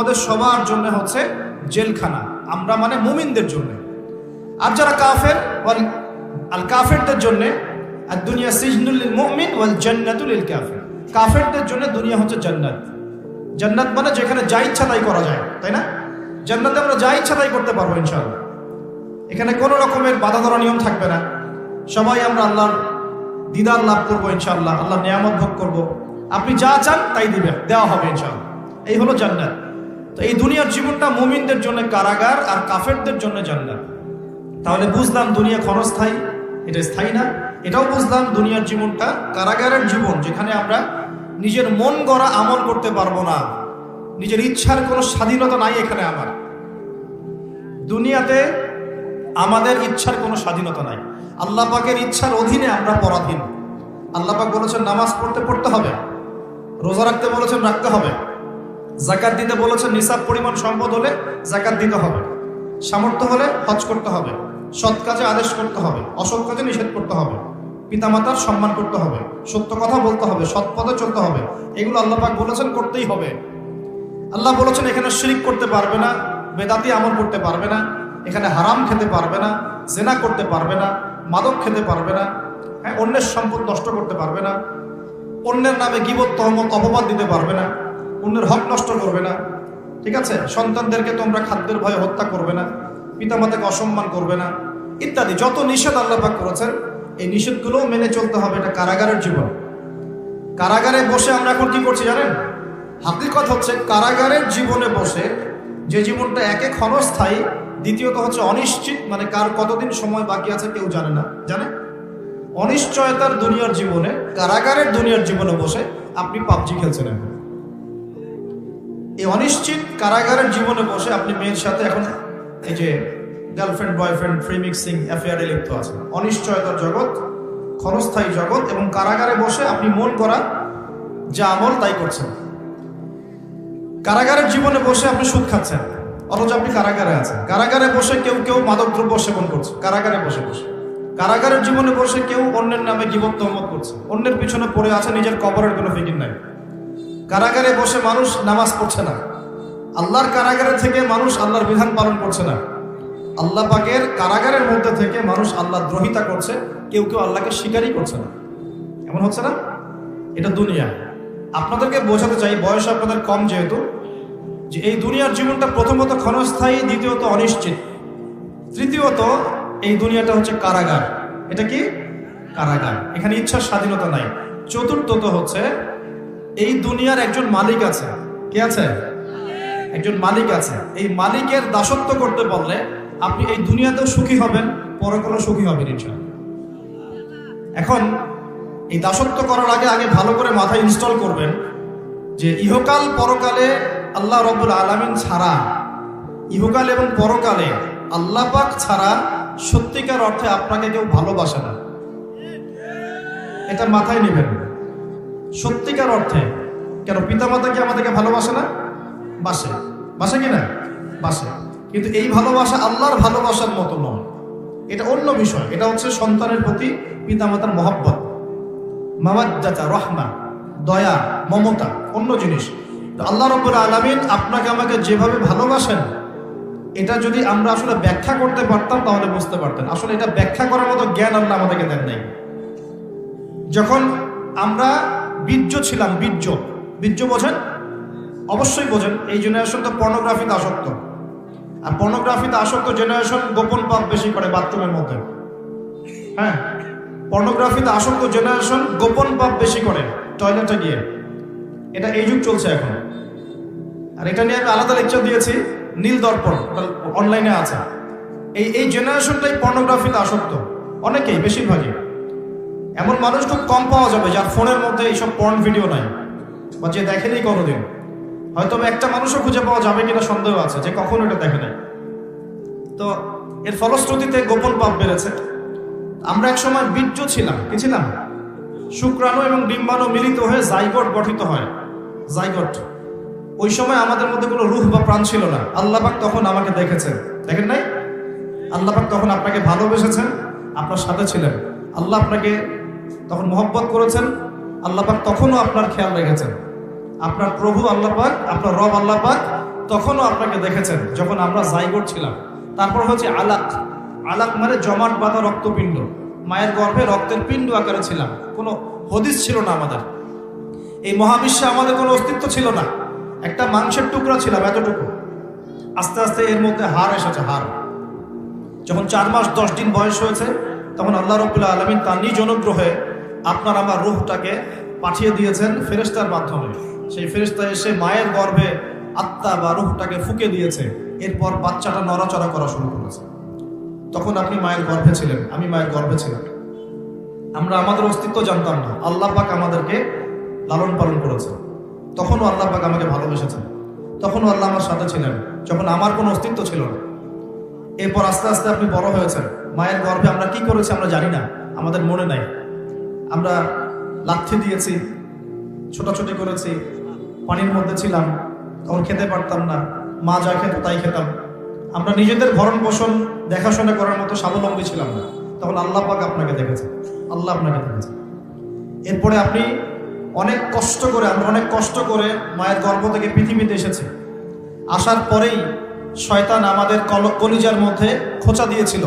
আমাদের সবার জন্য হচ্ছে জেলখানা। আমরা মানে মুমিনদের জন্য। আর যারা কাফের আল কাফেরদের জন্য আর দুনিয়া সিজনুল মুমিন ওয়াল জান্নাতুল কাফের। কাফেরদের জন্য দুনিয়া হচ্ছে জান্নাত। জান্নাত মানে যেখানে যা ইচ্ছা তাই করা যায়, তাই না? জান্নাতে আমরা যা ইচ্ছা তাই করতে পারব ইনশাআল্লাহ। এখানে কোনো রকমের বাধা ধরা নিয়ম থাকবে না। সবাই আমরা আল্লাহর দিদার লাভ করব ইনশাআল্লাহ আল্লাহ নিয়ামত ভোগ করব। আপনি যা চান তাই দিবেন, দেওয়া হবে ইনশাআল্লাহ। এই হলো জান্নাত। তো এই দুনিয়ার জীবনটা মুমিনদের জন্য কারাগার আর কাফেরদের জন্য জান্নাত। তাহলে বুঝলাম দুনিয়া ক্ষণস্থায়ী, এটা স্থায়ী না। এটাও বুঝলাম দুনিয়ার জীবনটা কারাগারের জীবন, যেখানে আমরা নিজের মন গড়া আমল করতে পারব না। নিজের ইচ্ছার কোনো স্বাধীনতা নাই এখানে আমার। দুনিয়াতে আমাদের ইচ্ছার কোনো স্বাধীনতা নাই। আল্লাহ পাকের ইচ্ছার অধীনে আমরা পরাধীন। আল্লাহ পাক বলেছেন, নামাজ পড়তে পড়তে হবে। রোজা রাখতে বলেছেন, রাখতে হবে। জাকাত দিতে বলেছেন নিসাব পরিমাণ সম্পদ হলে জাকাত দিতে হবে। সামর্থ্য হলে হজ করতে হবে। সৎ কাজে আদেশ করতে হবে। অসৎ কাজে নিষেধ করতে হবে। পিতামাতার সম্মান করতে হবে। সত্য কথা বলতে হবে। সৎ পথে চলতে হবে। এগুলো আল্লাহ পাক বলেছেন, করতেই হবে। আল্লাহ বলেছেন, এখানে শিরিক করতে পারবে না, বেদাতি আমল করতে পারবে না, এখানে হারাম খেতে পারবে না, জেনা করতে পারবে না, মাদক খেতে পারবে না হ্যাঁ অন্যের সম্পদ নষ্ট করতে পারবে না, অন্যের নামে গিবত, তহমত, অপবাদ দিতে পারবে না। অন্যের হক নষ্ট করবে না। ঠিক আছে? সন্তানদেরকে তোমরা খাদ্যের ভয়ে হত্যা করবে না, পিতামাতাকে অসম্মান করবে না, ইত্যাদি। যত নিষেধ আল্লাহ পাক করেছেন, এই নিষেধগুলোও মেনে চলতে হবে এটা কারাগারের জীবন। কারাগারে বসে আমরা এখন কি করছি জানেন? হাকিকত হচ্ছে কারাগারের জীবনে বসে যে জীবনটা একে ক্ষণস্থায়ী, দ্বিতীয়ত হচ্ছে অনিশ্চিত মানে কার কতদিন সময় বাকি আছে কেউ জানে না। জানে? অনিশ্চয়তার দুনিয়ার জীবনে, কারাগারের দুনিয়ার জীবনে বসে আপনি পাবজি খেলছেন এখন। এই অনিশ্চিত কারাগারের জীবনে বসে আপনি মেয়ের সাথে এখন এই যে গার্লফ্রেন্ড বয়ফ্রেন্ড ফ্রি মিক্সিং অ্যাফেয়ারে লিপ্ত আছে অনিশ্চয়তার জগৎ, ক্ষণস্থায়ী জগৎ এবং কারাগারে বসে আপনি মন করা যা আমল তাই করছেন। কারাগারের জীবনে বসে আপনি সুদ খাচ্ছেন, অথচ আপনি কারাগারে আছেন। কারাগারে বসে কেউ কেউ মাদক দ্রব্য সেবন করছে, কারাগারে বসে বসে। কারাগারের জীবনে বসে কেউ অন্যের নামে জীবন তহমত করছে, অন্যের পিছনে পড়ে আছে নিজের কবরের কোনো ফিকির নাই। কারাগারে বসে মানুষ নামাজ পড়ছে না। আল্লাহর কারাগারে থেকে মানুষ আল্লাহর বিধান পালন করছে না। আল্লাহ পাকের কারাগারের মধ্যে থেকে মানুষ আল্লাহ দ্রোহিতা করছে, কেউ কেউ আল্লাহকে স্বীকারই করছে না। এমন হচ্ছে না? এটা দুনিয়া। আপনাদেরকে বোঝাতে চাই, বয়স আপনাদের কম যেহেতু, যে এই দুনিয়ার জীবনটা প্রথমত ক্ষণস্থায়ী, দ্বিতীয়ত অনিশ্চিত। তৃতীয়ত, এই দুনিয়াটা হচ্ছে কারাগার। এটা কি? কারাগার। এখানে ইচ্ছার স্বাধীনতা নাই। চতুর্থত হচ্ছে এই দুনিয়ার একজন মালিক আছে। কে আছে? একজন মালিক আছে। এই মালিকের দাসত্ব করতে পারলে আপনি এই দুনিয়াতেও সুখী হবেন পরকালে সুখী হবেন ইনশাআল্লাহ। এখন এই দাসত্ব করার আগে আগে ভালো করে মাথায় ইনস্টল করবেন যে ইহকাল পরকালে আল্লাহ রব্বুল আলমিন ছাড়া, ইহকাল এবং পরকালে আল্লাহ পাক ছাড়া সত্যিকার অর্থে আপনাকে কেউ ভালোবাসে না। এটা মাথায় নেবেন। সত্যিকার অর্থে। কেন, পিতামাতা কি আমাদেরকে ভালোবাসে না? বাসে। বাসে কি না বাসে। কিন্তু এই ভালোবাসা আল্লাহর ভালোবাসার মতো নয়। এটা অন্য বিষয়। এটা হচ্ছে সন্তানের প্রতি পিতামাতার মহব্বত। মামাজ্জাতা রহমা, দয়া, মমতা, অন্য জিনিস। তো আল্লাহ রব্বুল আলমিন আপনাকে আমাকে যেভাবে ভালোবাসেন, এটা যদি আমরা আসলে ব্যাখ্যা করতে পারতাম, তাহলে বুঝতে পারতেন। আসলে এটা ব্যাখ্যা করার মতো জ্ঞান আল্লাহ আমাদেরকে দেন নাই। যখন আমরা বীর্য ছিলাম, বীর্য। বীর্য বোঝেন? অবশ্যই বোঝেন, এই জেনারেশন তো পর্নোগ্রাফিতে আসক্ত। আর পর্নোগ্রাফিতে আসক্ত জেনারেশন গোপন পাপ বেশি করে বাথরুমের মধ্যে। হ্যাঁ? পর্নোগ্রাফিতে আসক্ত জেনারেশন গোপন পাপ বেশি করে টয়লেটে গিয়ে। এটা এই যুগ চলছে এখন। আর এটা নিয়ে আমি আলাদা লেকচার দিয়েছি, নীল দর্পণ অনলাইনে আছে। এই এই জেনারেশনটাই পর্নোগ্রাফিতে আসক্ত। অনেকেই, বেশিরভাগই। এমন মানুষ খুব কম পাওয়া যাবে যার ফোনের মধ্যে এইসব পর্ন ভিডিও নাই, বা যে দেখেনি কোনোদিন। হয়তো একটা মানুষও খুঁজে পাওয়া যাবে কিনা সন্দেহ আছে, যে কখনো এটা দেখে নাই তো এর ফলশ্রুতিতে গোপন পাপ বেড়েছে। আমরা এক সময় বীর্য ছিলাম, কি ছিলাম? শুক্রাণু এবং ডিম্বাণু মিলিত হয়ে জাইগট গঠিত হয়। জাইগট। ওই সময় আমাদের মধ্যে কোনো রুহ বা প্রাণ ছিল না। আল্লাহবাক তখন আমাকে দেখেছেন। দেখেন নাই? আল্লাহবাক তখন আপনাকে ভালোবেসেছেন, আপনার সাথে ছিলেন। আল্লাহ আপনাকে তখন মোহব্বত করেছেন আল্লাহ পাক তখনও আপনার খেয়াল রেখেছেন। আপনার প্রভু আল্লাহ পাক আপনার রব আল্লাহ পাক তখনও আপনাকে দেখেছেন, যখন আমরা জাইগোট ছিলাম। তারপর হচ্ছে আলাক। আলাক মানে জমাট বাঁধা রক্তপিণ্ড। মায়ের গর্ভে রক্তের পিণ্ড আকারে ছিলাম। কোনো হদিস ছিল না আমাদের। এই মহাবিশ্বে আমাদের কোনো অস্তিত্ব ছিল না। একটা মাংসের টুকরা ছিলাম এতটুকু। আস্তে আস্তে এর মধ্যে হার এসেছে হার যখন চার মাস দশ দিন বয়স হয়েছে তখন আল্লাহ রবুল্লাহ আলমিন তার নিজ অনুগ্রহে আপনার আমার রুহটাকে পাঠিয়ে দিয়েছেন ফেরেস্তার মাধ্যমে। সেই ফেরেস্তা এসে মায়ের গর্ভে আত্মা বা রুহটাকে ফুকে দিয়েছে। এরপর বাচ্চাটা নড়াচড়া করা শুরু করেছে। তখন আপনি মায়ের গর্ভে ছিলেন। আমি মায়ের গর্ভে ছিলাম। আমরা আমাদের অস্তিত্ব জানতাম না। আল্লাহ পাক আমাদেরকে লালন পালন করেছে তখনও আল্লাহ পাক আমাকে ভালোবেসেছেন। তখনও আল্লাহ আমার সাথে ছিলেন। যখন আমার কোনো অস্তিত্ব ছিল না। এরপর আস্তে আস্তে আপনি বড় হয়েছেন। মায়ের গর্ভে আমরা কি করেছি আমরা জানি না। আমাদের মনে নাই। আমরা লাথি দিয়েছি, ছোটাছুটি করেছি, পানির মধ্যে ছিলাম, তখন খেতে পারতাম না। মা যা খেত তাই খেতাম। আমরা নিজেদের ভরণ পোষণ, দেখাশোনা করার মতো স্বাবলম্বী ছিলাম না। তখন আল্লাহ পাক আপনাকে দেখেছে। আল্লাহ আপনাকে দেখেছে। এরপরে আপনি অনেক কষ্ট করে আমরা অনেক কষ্ট করে মায়ের গর্ভ থেকে পৃথিবীতে এসেছি আসার পরেই শয়তান আমাদের কল- কলিজার মধ্যে খোঁচা দিয়েছিল।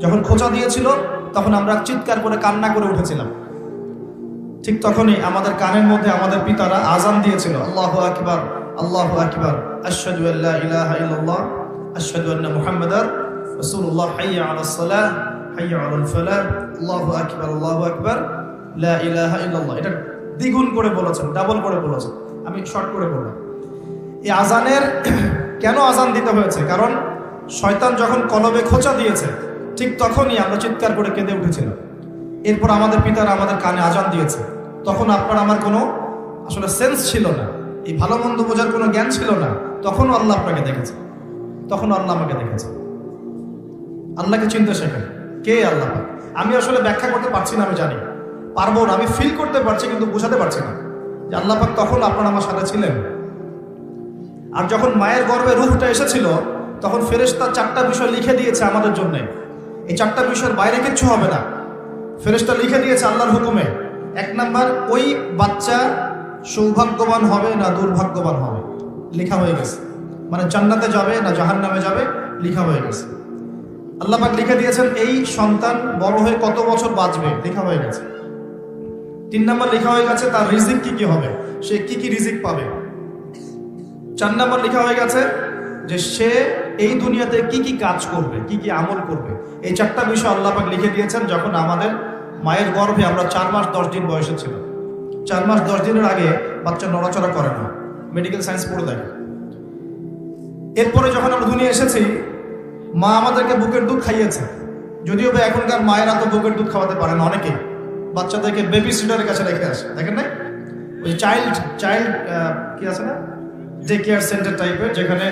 যখন খোঁচা দিয়েছিল, তখন আমরা চিৎকার করে কান্না করে উঠেছিলাম। ঠিক তখনই আমাদের কানের মধ্যে আমাদের পিতারা আজান দিয়েছিল, আল্লাহ আকবার আল্লাহ আকবার, আশহাদু আল্লা ইলাহা ইল্লাল্লাহ, আশহাদু আন্না মুহাম্মাদার হাইয়া আলাস সালাহ, হাইয়া আলাল ফালাহ, আল্লাহু আকবার আকবার, লা ইলাহা ইল্লাল্লাহ। এটা দ্বিগুণ করে বলেছেন, ডাবল করে বলেছেন। আমি শর্ট করে বললাম। এই আজানের কেন আজান দিতে হয়েছে? কারণ শয়তান যখন কলবে খোঁচা দিয়েছে, ঠিক তখনই আমরা চিৎকার করে কেঁদে উঠেছিলাম। এরপর আমাদের পিতারা আমাদের কানে আজান দিয়েছে। তখন আপনার আমার কোনো আসলে সেন্স ছিল না, এই ভালো মন্দ বোঝার কোনো জ্ঞান ছিল না। তখনও আল্লাহ আপনাকে দেখেছে। তখন আল্লাহ আমাকে দেখেছে। আল্লাহকে চিনতে শেখেন। কে আল্লাহ? আমি আসলে ব্যাখ্যা করতে পারছি না, আমি জানি। পারব না, আমি ফিল করতে পারছি, কিন্তু বোঝাতে পারছি না। যে আল্লাহ পাক তখন আপনার আমার সাথে ছিলেন। আর যখন মায়ের গর্ভে রুহটা এসেছিল, তখন ফেরেশতা চারটা বিষয় লিখে দিয়েছে আমাদের জন্য। এই চারটা বিষয়ের বাইরে কিচ্ছু হবে না। ফেরেশতা লিখে দিয়েছে আল্লাহর হুকুমে, এক নাম্বার, ওই বাচ্চা সৌভাগ্যবান হবে না দুর্ভাগ্যবান হবে? লেখা হয়ে গেছে। মানে জান্নাতে যাবে না জাহান্নামে যাবে, লেখা হয়ে গেছে। আল্লাহ পাক লিখে দিয়েছেন, এই সন্তান বড় হয়ে কত বছর বাঁচবে? লেখা হয়ে গেছে। তিন নাম্বার লেখা হয়ে গেছে, তার রিজিক কি কি হবে? সে কি কি রিজিক পাবে? চার নাম্বার লেখা হয়ে গেছে যে সে এই দুনিয়াতে কি কি কাজ করবে, কি কি আমল করবে। এই চারটা বিষয় আল্লাহ পাক লিখে দিয়েছেন যখন আমাদের মায়ের গর্ভে আমরা চার মাস দশ দিন বয়সে ছিলাম। চার মাস দশ দিনের আগে বাচ্চা নড়াচড়া করে না। মেডিকেল সায়েন্স পড়ে দেখে। এরপরে যখন আমরা দুনিয়া এসেছি, মা আমাদেরকে বুকের দুধ খাইয়েছে। যদিও বা এখনকার মায়েরা তো বুকের দুধ খাওয়াতে পারে না অনেকেই বাচ্চাদেরকে বেবি সিটারের কাছে রেখে আসে, দেখেন না ওই চাইল্ড চাইল্ড কি আছে না? ডে কেয়ার সেন্টার টাইপের যেখানে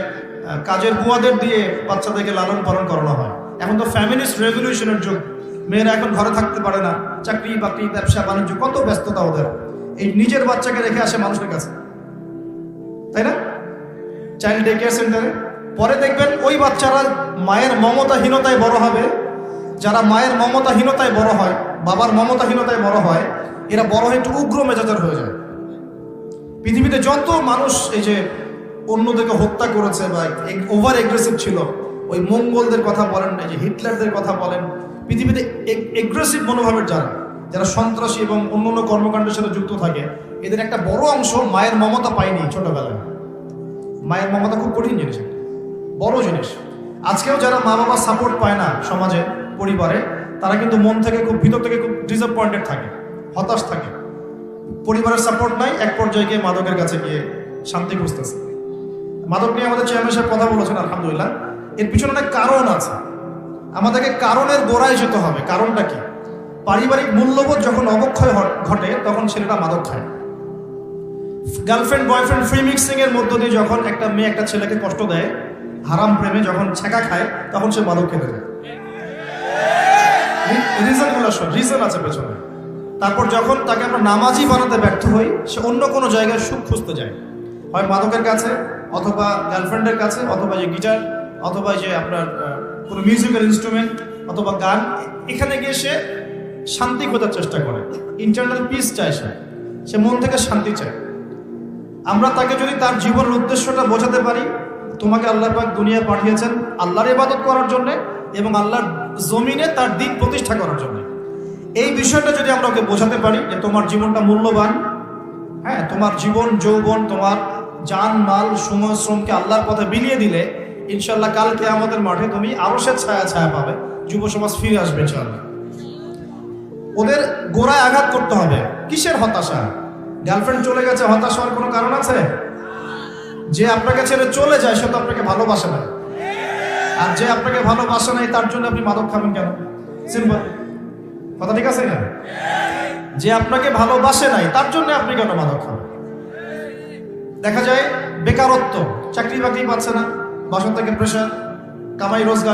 কাজের বুয়াদের দিয়ে বাচ্চাদেরকে লালন পালন করানো হয়। এখন তো ফ্যামিলিস্ট রেভলিউশনের যুগ। মেয়েরা এখন ঘরে থাকতে পারে না। চাকরি, বাকরি, ব্যবসা, বাণিজ্য, কত ব্যস্ততা ওদের। এই নিজের বাচ্চাকে রেখে আসে মানুষের কাছে। তাই না? চাইল্ড ডে কেয়ার সেন্টারে পরে দেখবেন ওই বাচ্চারা মায়ের মমতাহীনতায় বড় হবে। যারা মায়ের মমতাহীনতায় বড় হয়, বাবার মমতাহীনতায় বড় হয়, এরা বড় হয়ে একটু উগ্র মেজাজার হয়ে যায়। পৃথিবীতে যত মানুষ এই যে অন্যদেরকে হত্যা করেছে বা ওভার এগ্রেসিভ ছিল, ওই মঙ্গলদের কথা বলেন, এই যে হিটলারদের কথা বলেন, পৃথিবীতে এগ্রেসিভ মনোভাবের যারা যারা সন্ত্রাসী এবং অন্য অন্য কর্মকাণ্ডের সাথে যুক্ত থাকে, এদের একটা বড় অংশ মায়ের মমতা পায়নি ছোটবেলায়। মায়ের মমতা খুব কঠিন জিনিস। বড় জিনিস। আজকেও যারা মা বাবার সাপোর্ট পায় না সমাজে, পরিবারে, তারা কিন্তু মন থেকে খুব, ভিতর থেকে খুব ডিসঅ্যাপয়েন্টেড থাকে, হতাশ থাকে। পরিবারের সাপোর্ট নাই, এক পর্যায়ে গিয়ে মাদকের কাছে গিয়ে শান্তি খুঁজতেছে। মাদক নিয়ে আমাদের চেয়ারম্যান সাহেব কথা বলেছেন, আলহামদুলিল্লাহ। এর পিছনে অনেক কারণ আছে। আমাদেরকে কারণের গোড়ায় যেতে হবে। কারণটা কি? পারিবারিক মূল্যবোধ যখন অবক্ষয় ঘটে, তখন ছেলেটা মাদক খায়। গার্লফ্রেন্ড বয়ফ্রেন্ড ফ্রি মিক্সিং এর মধ্য দিয়ে যখন একটা মেয়ে একটা ছেলেকে কষ্ট দেয়, হারাম প্রেমে যখন ছেঁকা খায়, তখন সে মাদক খেতে যায় রিজন রিজন আছে পেছনে। তারপর যখন তাকে আমরা নামাজি বানাতে ব্যর্থ হই, সে অন্য কোনো জায়গায় সুখ খুঁজতে যায়। হয় মাদকের কাছে, অথবা গার্লফ্রেন্ডের কাছে, অথবা যে গিটার, অথবা যে আপনার কোনো মিউজিক্যাল ইনস্ট্রুমেন্ট, অথবা গান, এখানে গিয়ে সে শান্তি খোঁজার চেষ্টা করে। ইন্টারনাল পিস চায় সে। সে মন থেকে শান্তি চায়। আমরা তাকে যদি তার জীবনের উদ্দেশ্যটা বোঝাতে পারি, তোমাকে আল্লাহ পাক দুনিয়া পাঠিয়েছেন আল্লাহর ইবাদত করার জন্য এবং আল্লাহর জমিনে তার দিন প্রতিষ্ঠা করার জন্য। এই বিষয়টা যদি আমরা ওকে বোঝাতে পারি যে তোমার জীবনটা মূল্যবান হ্যাঁ তোমার জীবন, যৌবন, তোমার যান, মাল, সময়, শ্রমকে আল্লাহর পথে বিলিয়ে দিলে ইনশাল্লাহ কালকে আমাদের মাঠে তুমি আরও সে ছায়া ছায়া পাবে, যুব সমাজ ফিরে আসবে ইনশাল্লাহ ওদের গোড়ায় আঘাত করতে হবে। কিসের হতাশা? গার্লফ্রেন্ড চলে গেছে, হতাশ হওয়ার কোনো কারণ আছে? যে আপনাকে ছেড়ে চলে যায়, সে তো আপনাকে ভালোবাসে না। আর যে আপনাকে ভালোবাসে নাই তার জন্য আপনি মাদক খাবেন কেন? সিম্পল কথা ঠিক আছে না যে আপনাকে ভালোবাসে নাই, তার জন্য আপনি কেন মাদক খান? দেখা যায় বেকারত্ব চাকরি বাকরি পাচ্ছে না, বাসন থেকে প্রেশার কামাই রোজগার